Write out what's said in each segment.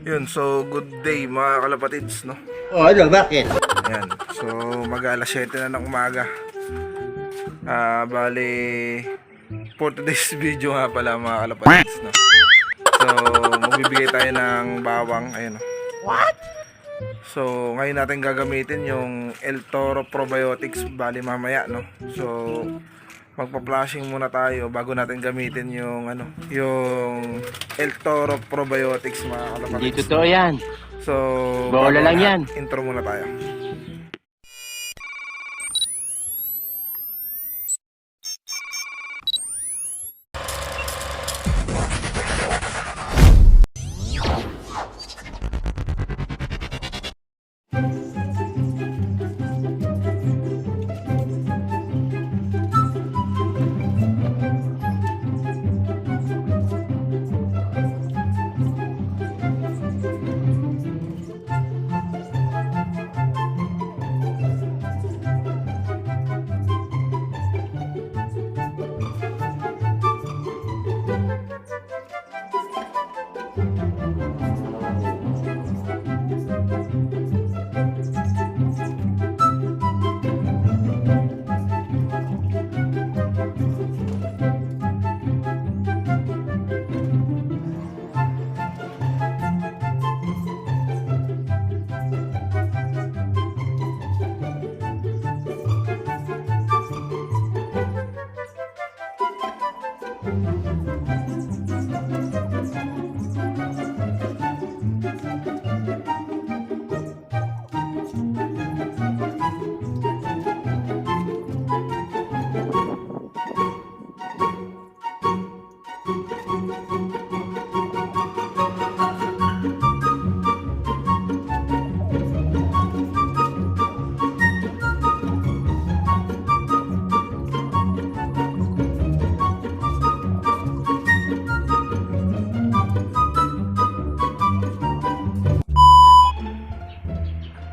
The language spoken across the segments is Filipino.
Yun, so good day mga kalapatids, no? Oh, ano, bakit? Ayan, so mag alas 7 na ng umaga. Ah, bali, for today's video nga pala mga kalapatids, no? So, magbibigay tayo ng bawang, ayun, no? What? So, ngayon natin gagamitin yung El Toro Probiotics, bali mamaya, no? So, magpa-flashing muna tayo bago natin gamitin yung ano, yung El Toro Probiotics mga kalapatids. Hindi totoo yan. So, Bola lang yan. Intro muna tayo.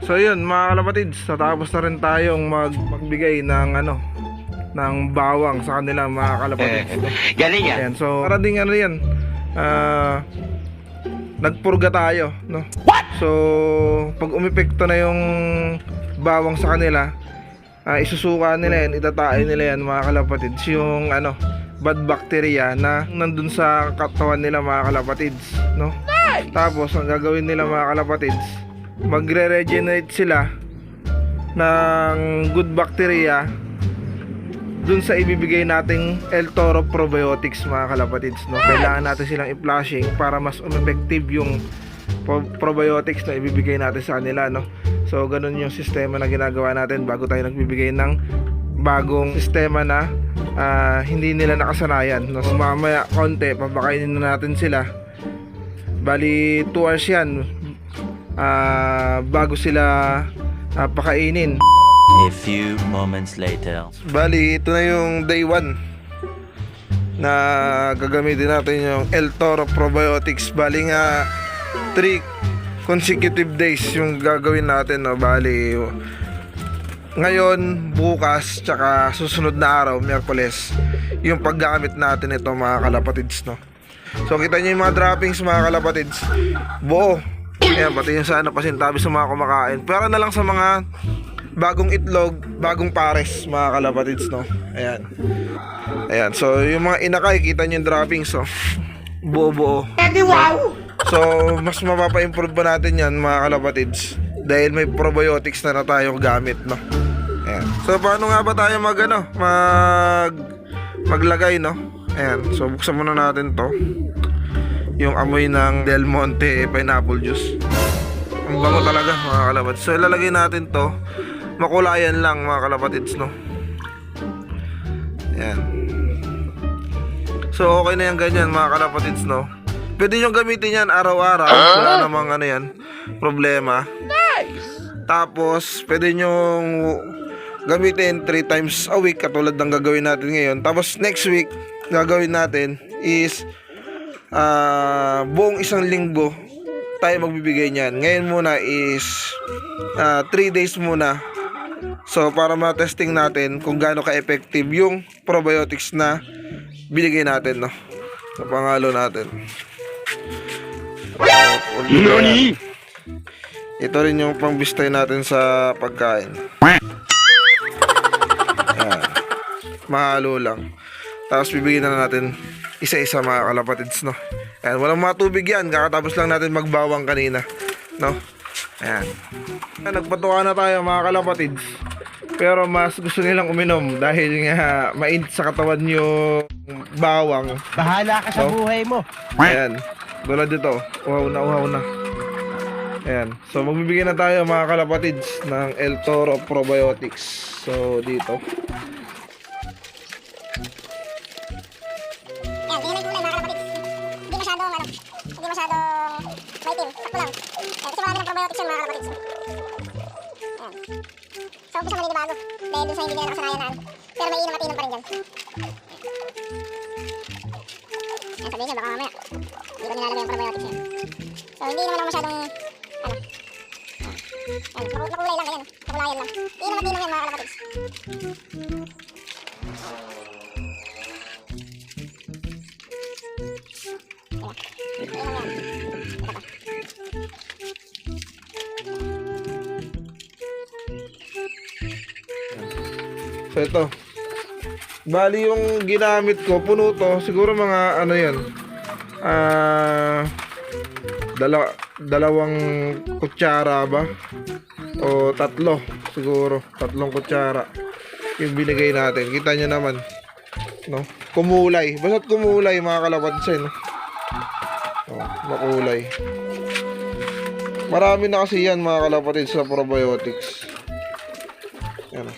So yun mga kalapatids, natapos na rin tayong mag magbigay ng ano ng bawang sa kanila mga kalapatids. Galing yan. Ayan, so para ding ano yan, ah, nagpurga tayo, no? So, pag umepekto na yung bawang sa kanila, ah, isusuka nila yan, itatae nila yan mga kalapatids, yung ano, bad bacteria na nandun sa katawan nila mga kalapatids, no? Tapos, ang gagawin nila mga kalapatids, magre-regenerate sila ng good bacteria dun sa ibibigay nating El Toro Probiotics mga kalapatids no? kailangan natin silang i-flushing para mas effective yung pro- probiotics na ibibigay natin sa kanila no? so ganun yung sistema na ginagawa natin bago tayo nagbibigay ng bagong sistema na ah, hindi nila nakasanayan no? so mamaya konti papakainin na natin sila bali 2 hours yan ah, bago sila ah, pakainin A few moments later. Bali, ito na yung day 1 na gagamitin natin yung El Toro Probiotics. Bali nga 3 consecutive days yung gagawin natin. No? Bali, ngayon, bukas, tsaka susunod na araw, Miyerkules, yung paggamit natin ito mga kalapatids. No? So, kita nyo yung mga droppings mga kalapatids. Buo. Ayan, pati yung sa ano, pasintabi sa mga kumakain. Pero na lang sa mga bagong itlog, bagong pares, mga kalapatids, no? Ayan. Ayan, so yung mga inakay, kita nyo yung droppings, so buo-buo. So, mas mapapa-improve pa natin yan, mga kalapatids. Dahil may probiotics na na tayong gamit, no? Ayan. So, paano nga ba tayo mag, ano, mag, maglagay, no? Ayan, so buksan muna natin to. Yung amoy ng Del Monte pineapple juice. Ang bango talaga, mga kalapatids. So, ilalagay natin to. Makulayan lang mga kalapatids no. Yan so okay na yan ganyan mga kalapatids no. Pwede nyo gamitin yan araw-araw. Wala namang ano yan problema. Tapos pwede nyo gamitin 3 times a week katulad ng gagawin natin ngayon. Tapos next week gagawin natin is ah, buong isang linggo tayo magbibigay niyan. Ngayon muna is 3 days muna. So para ma-testing natin kung gaano ka-effective yung probiotics na binigay natin no. Sa pangalo natin. Tapos Nani? Ito rin yung pangbistay natin sa pagkain. Ayan. Mahalo lang. Tapos bibigyan na natin isa-isa mga kalapatids, no? Ayan, walang mga tubig yan. Kakatapos lang natin magbawang kanina. No? Ayan. Ayan, Nagpatuka na tayo mga kalapatids. Pero mas gusto nilang uminom dahil nga mainit sa katawan yung bawang. Bahala ka sa Oh. buhay mo. Ayan. Tulad dito. Uhaw na, uhaw na. Ayan. So, magbibigyan na tayo mga kalapatids ng El Toro Probiotics. So, dito. Maitim. Sakto lang. Ayan, kasi marami ng probiotics yan mga kalapatid. Ayan. Sa umpisa maninibago. Dahil dun sa hindi nila nakasanayan na ano. Pero may inom at inom pa rin dyan. Ayan, sabihin nyo, baka mamaya. Hindi ko nilalagay yung probiotics yan. So, hindi naman ako masyadong, ano. Ayan, maku- makulay lang, ganyan. Makulayan lang. Inom at inom yan mga So, ito. Bali yung ginamit ko, puno to. Siguro mga ano yan. Ah... dala, dalawang kutsara ba? O tatlo. Siguro. Tatlong kutsara. Yung binigay natin. Kita nyo naman. No? Kumulay. Basta't kumulay mga kalapansin. No? Oh, makulay. Marami na kasi yan mga kalapatid sa probiotics. Yan.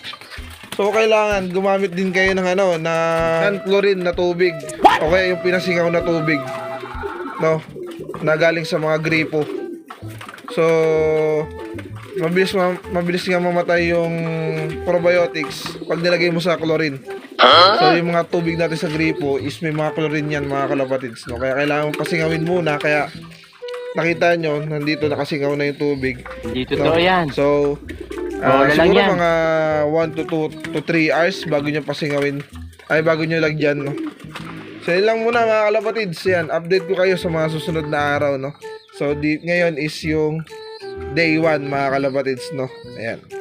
So kailangan gumamit din kayo ng ano na chlorine na tubig. Okay, yung pinasingaw na tubig. No? Na galing sa mga gripo. So mabilis ma- mabilis nga mamatay yung probiotics pag nilagay mo sa chlorine. So yung mga tubig natin sa gripo is may mga chlorine yan mga kalapatids. No? Kaya kailangan pasingawin muna. Kaya nakita nyo, nandito nakasingaw na yung tubig. Hindi No? So, Bola lang siguro yan. mga 1 to 2 to 3 hours bago nyo pasingawin. Ay, bago nyo lagyan, no? So, yun lang muna mga kalapatids. Yan, update ko kayo sa mga susunod na araw, no? So, di, ngayon is yung day 1 mga kalapatids, no? Ayan.